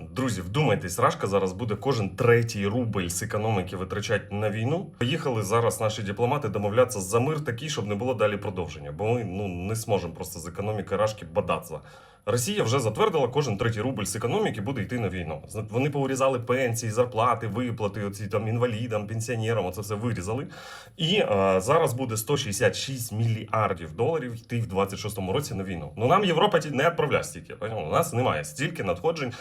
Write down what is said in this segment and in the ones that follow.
Друзі, вдумайтесь, Рашка зараз буде кожен третій рубль з економіки витрачати на війну. Поїхали зараз наші дипломати домовлятися за мир такий, щоб не було далі продовження, бо ми ну не зможемо просто з економіки Рашки бадатися. Росія вже затвердила, кожен третій рубль з економіки буде йти на війну. Вони поурізали пенсії, зарплати, виплати, оці там інвалідам, пенсіонерам, оце все вирізали. І е, зараз буде 166 мільярдів доларів йти в 26-му році на війну. Ну нам Європа не відправляє стільки. У нас немає стільки надходжень.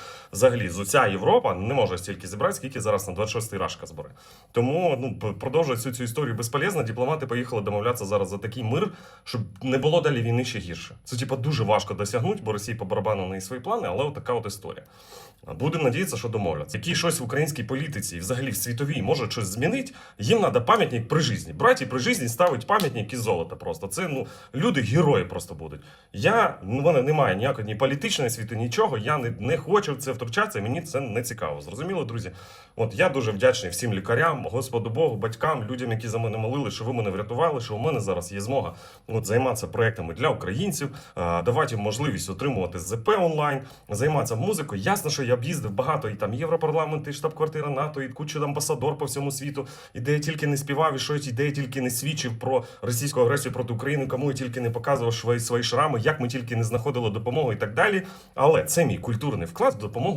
Взагалі, з уся Європа не може стільки зібрати, скільки зараз на 26-й рашка збере. Тому ну п- продовжувати всю цю історію безполезно. Дипломати поїхали домовлятися зараз за такий мир, щоб не було далі війни ще гірше. Це типа дуже важко досягнути, бо Росія по барабану неї свої плани, але от така от історія. Будемо надіятися, що домовляться. Які щось в українській політиці, і взагалі в світовій, може щось змінити, їм треба пам'ятник при житті. Браті при житті ставить пам'ятник із золота просто. Це ну люди герої просто будуть. Я ну, в мене немає ніякої ні політичної світи, нічого. Я не, не хочу це втручатися. Мені це не цікаво. Зрозуміло, друзі. От я дуже вдячний всім лікарям, Господу Богу, батькам, людям, які за мене молили, що ви мене врятували, що у мене зараз є змога от, займатися проектами для українців, давати їм можливість отримувати ЗП онлайн, займатися музикою. Ясно, що я об'їздив багато і там Європарламент, і штаб-квартира НАТО, і кучу амбасадор по всьому світу, і де я тільки не співав, і що я- і де я тільки не свідчив про російську агресію проти України, кому я тільки не показував свої, свої шрами, як ми тільки не знаходили допомогу і так далі. Але це мій культурний вклад в допомогу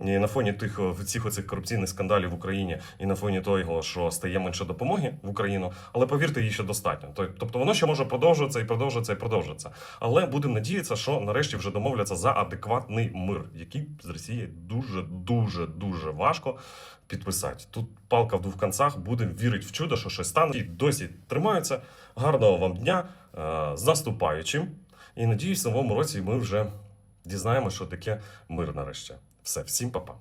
І на фоні тих о, цих оцих корупційних скандалів в Україні, і на фоні того, що стає менше допомоги в Україну, але повірте, її ще достатньо. То- Тобто воно ще може продовжуватися і продовжуватися і продовжуватися. Але будемо надіятися, що нарешті вже домовляться за адекватний мир, який з Росією дуже дуже дуже важко підписати. Тут палка в двох концах. Будемо вірити в чудо, що щось стане. І досі тримаються. Гарного вам дня е, з наступаючим. І надіюсь, в новому році ми вже дізнаємося, що таке мир нарешті. Все, всім па-па.